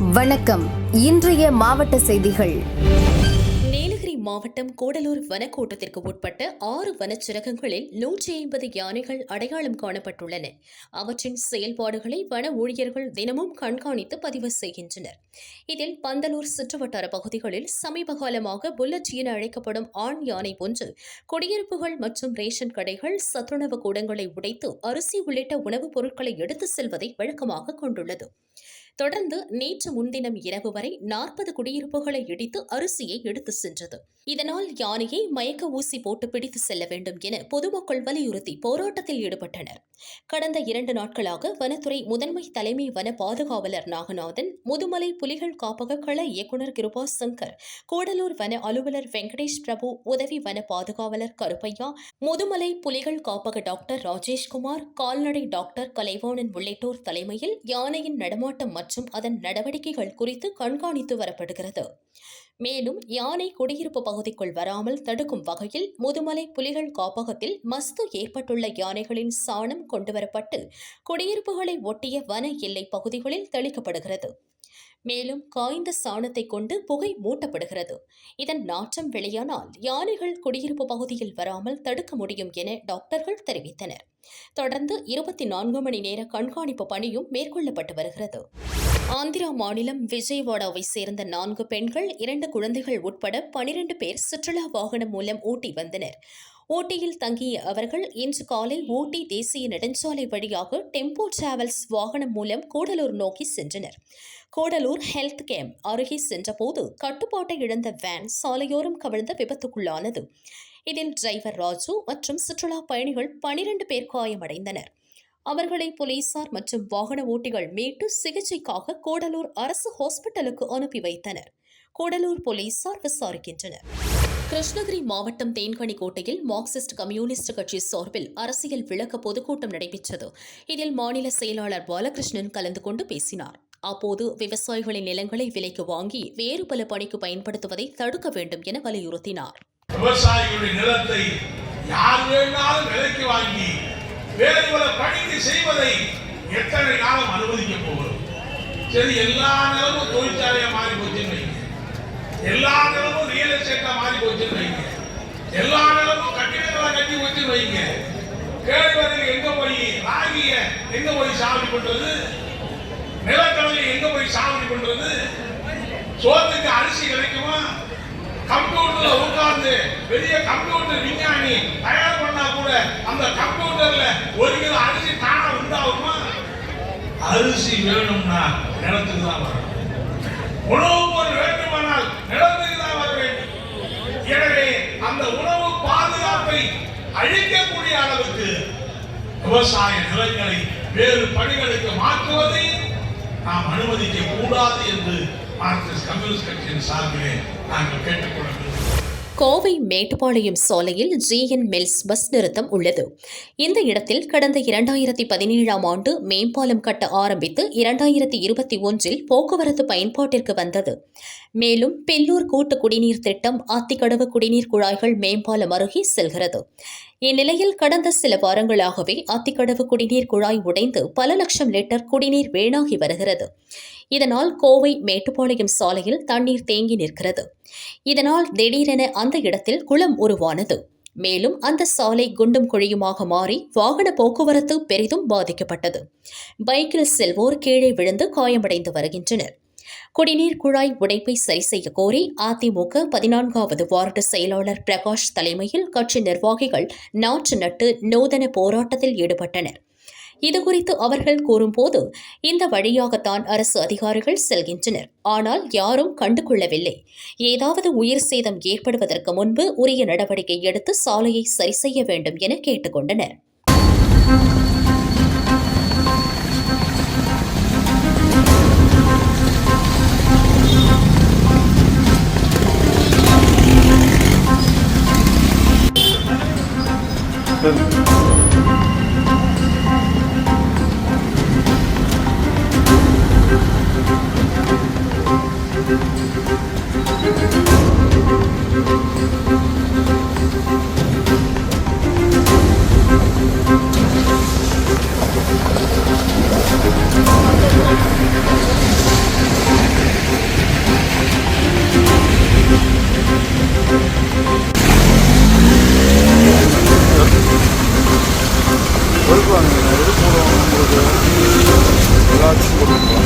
வணக்கம். இன்றைய மாவட்ட செய்திகள். நீலகிரி மாவட்டம் கூடலூர் வனக்கோட்டத்திற்கு உட்பட்ட ஆறு வனச்சிறகங்களில் நூற்றி ஐம்பது யானைகள் அடையாளம் காணப்பட்டுள்ளன. அவற்றின் செயல்பாடுகளை வன ஊழியர்கள் தினமும் கண்காணித்து பதிவு செய்கின்றனர். இதில் பந்தலூர் சுற்றுவட்டார பகுதிகளில் சமீப காலமாக புல்லட் என அழைக்கப்படும் ஆண் யானை ஒன்று குடியிருப்புகள் மற்றும் ரேஷன் கடைகள் சத்துணவு கூடங்களை உடைத்து அரிசி உள்ளிட்ட உணவுப் பொருட்களை எடுத்து செல்வதை வழக்கமாக கொண்டுள்ளது. தொடர்ந்து நேற்று முன்தினம் இரவு வரை நாற்பது குடியிருப்புகளை இடித்து அரிசியை எடுத்து சென்றது. இதனால் யானையை மயக்க ஊசி போட்டு பிடித்து செல்ல வேண்டும் என பொதுமக்கள் வலியுறுத்தி போராட்டத்தில் ஈடுபட்டனர். கடந்த இரண்டு நாட்களாக வனத்துறை முதன்மை தலைமை வன பாதுகாவலர் நாகநாதன் முதுமலை புலிகள் காப்பக கள இயக்குநர் கிருபா சங்கர் கூடலூர் வன அலுவலர் வெங்கடேஷ் பிரபு உதவி வன பாதுகாவலர் கருப்பையா முதுமலை புலிகள் காப்பக டாக்டர் ராஜேஷ்குமார் கால்நடை டாக்டர் கலைவாணன் உள்ளிட்டோர் தலைமையில் யானையின் நடமாட்டம் மற்றும் அதன் நடவடிக்கைகள் குறித்து கண்காணித்து வரப்படுகிறது. மேலும் யானை குடியிருப்பு பகுதிக்குள் வராமல் தடுக்கும் வகையில் முதுமலை புலிகள் காப்பகத்தில் மஸ்து ஏற்பட்டுள்ள யானைகளின் சாணம் கொண்டுவரப்பட்டு குடியிருப்புகளை ஒட்டிய வன எல்லை பகுதிகளில் தெளிக்கப்படுகிறது. மேலும் காய்ந்த சாணத்தை கொண்டு புகை மூட்டப்படுகிறது. இதன் நாற்றம் வெளியானால் யானைகள் குடியிருப்பு பகுதியில் வராமல் தடுக்க முடியும் என டாக்டர்கள் தெரிவித்தனர். தொடர்ந்து இருபத்தி நான்கு மணி நேர கண்காணிப்பு பணியும் மேற்கொள்ளப்பட்டு வருகிறது. ஆந்திரா மாநிலம் விஜயவாடாவை சேர்ந்த நான்கு பெண்கள் இரண்டு குழந்தைகள் உட்பட பனிரெண்டு பேர் சுற்றுலா வாகனம் மூலம் ஊட்டி வந்தனர். ஊட்டியில் தங்கிய அவர்கள் இன்று காலை ஊட்டி தேசிய நெடுஞ்சாலை வழியாக டெம்போ டிராவல்ஸ் வாகனம் மூலம் கூடலூர் நோக்கி சென்றனர். கூடலூர் ஹெல்த் கேம்ப் அருகே சென்றபோது கட்டுப்பாட்டை இழந்த வேன் சாலையோரம் கவிழ்ந்த விபத்துக்குள்ளானது. இதில் டிரைவர் ராஜு மற்றும் சுற்றுலா பயணிகள் பனிரெண்டு பேர் காயமடைந்தனர். அவர்களை போலீசார் மற்றும் வாகன ஓட்டிகள் மீட்டு சிகிச்சைக்காக கூடலூர் அரசு ஹாஸ்பிட்டலுக்கு அனுப்பி வைத்தனர். கூடலூர் போலீசார் விசாரிக்கின்றனர். கிருஷ்ணகிரி மாவட்டம் தேன்கனிக்கோட்டையில் மார்க்சிஸ்ட் கம்யூனிஸ்ட் கட்சி சார்பில் அரசியல் விளக்க பொதுக்கூட்டம் நடைபெற்றது. இதில் மாநில செயலாளர் பாலகிருஷ்ணன் கலந்து கொண்டு பேசினார். அப்போது விவசாயிகளின் நிலங்களை விலைக்கு வாங்கி வேறு பல பணிக்கு பயன்படுத்துவதை தடுக்க வேண்டும் என வலியுறுத்தினார். விவசாயிகளுடைய நிலத்தை யார் வேணாலும் விலைக்கு வாங்கி வேறு பல பணிக்கு செய்வதை எத்தனை காலம் அனுமதிக்க போகிறோம்? சரி எல்லா நிலமும் எல்லா நிலமும் ரியல் எஸ்டேட்டா மாறி போச்சுன்னு வைங்க. எல்லா நிலமும் கட்டிடங்களா கட்டி போச்சுன்னு வைங்க. கேழ்வரகு எங்க போய் ராகிய எங்க போய் சாகுபடி பண்றது? நிலக்கடலை எங்க போய் சாகுபடி பண்றது? சோத்துக்கு அரிசி கிடைக்குமா? கம்ப்யூட்டர்ல உட்கார்ந்து பெரிய கம்ப்யூட்டர் விஞ்ஞானி தயார் பண்ணா கூட அந்த கம்ப்யூட்டர்ல ஒரு கிலோ அரிசி தானா உண்டாகுமா? அரிசி வேணும்னா நிலத்துக்கு தான் வரணும். உணவு பொருள் வேண்டுமானால் தான் வர வேண்டும் எனவே அந்த உணவு பாதுகாப்பை அழிக்கக்கூடிய அளவுக்கு விவசாய நிலங்களை வேறு பணிகளுக்கு மாற்றுவதை நாம் அனுமதிக்க கூடாது என்று மார்க்சிஸ்ட் கம்யூனிஸ்ட் கட்சியின் சார்பிலே நாங்கள் கேட்டுக்கொள்ள கோவை மேட்டுப்பாளையம் சாலையில் ஜிஎன் மில்ஸ் பஸ் நிறுத்தம் உள்ளது. இந்த இடத்தில் கடந்த இரண்டாயிரத்தி பதினேழாம் ஆண்டு மேம்பாலம் கட்ட ஆரம்பித்து இரண்டாயிரத்தி இருபத்தி ஒன்றில் போக்குவரத்து பயன்பாட்டிற்கு வந்தது. மேலும் பெல்லூர் கூட்டு குடிநீர் திட்டம் ஆத்திக்கடவு குடிநீர் குழாய்கள் மேம்பாலம் அருகே செல்கிறது. இந்நிலையில் கடந்த சில வாரங்களாகவே அத்திக்கடவு குடிநீர் குழாய் உடைந்து பல லட்சம் லிட்டர் குடிநீர் வீணாகி வருகிறது. இதனால் கோவை மேட்டுப்பாளையம் சாலையில் தண்ணீர் தேங்கி நிற்கிறது. இதனால் திடீரென அந்த இடத்தில் குளம் உருவானது. மேலும் அந்த சாலை குண்டும் குழியுமாக மாறி வாகன போக்குவரத்து பெரிதும் பாதிக்கப்பட்டது. பைக்கில் செல்வோர் கீழே விழுந்து காயமடைந்து வருகின்றனர். குடிநீர் குழாய் உடைப்பை சரி செய்ய கோரி அதிமுக பதினான்காவது வார்டு செயலாளர் பிரகாஷ் தலைமையில் கட்சி நிர்வாகிகள் நாற்று நட்டு நூதன போராட்டத்தில் ஈடுபட்டனர். இதுகுறித்து அவர்கள் கூறும்போது இந்த வழியாகத்தான் அரசு அதிகாரிகள் செல்கின்றனர். ஆனால் யாரும் கண்டுகொள்ளவில்லை. ஏதாவது உயிர் சேதம் ஏற்படுவதற்கு முன்பு உரிய நடவடிக்கை எடுத்து சாலையை சரி செய்ய வேண்டும் என கேட்டுக்கொண்டனர் Tabii.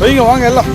வைங்க வாங்க எல்லாம்.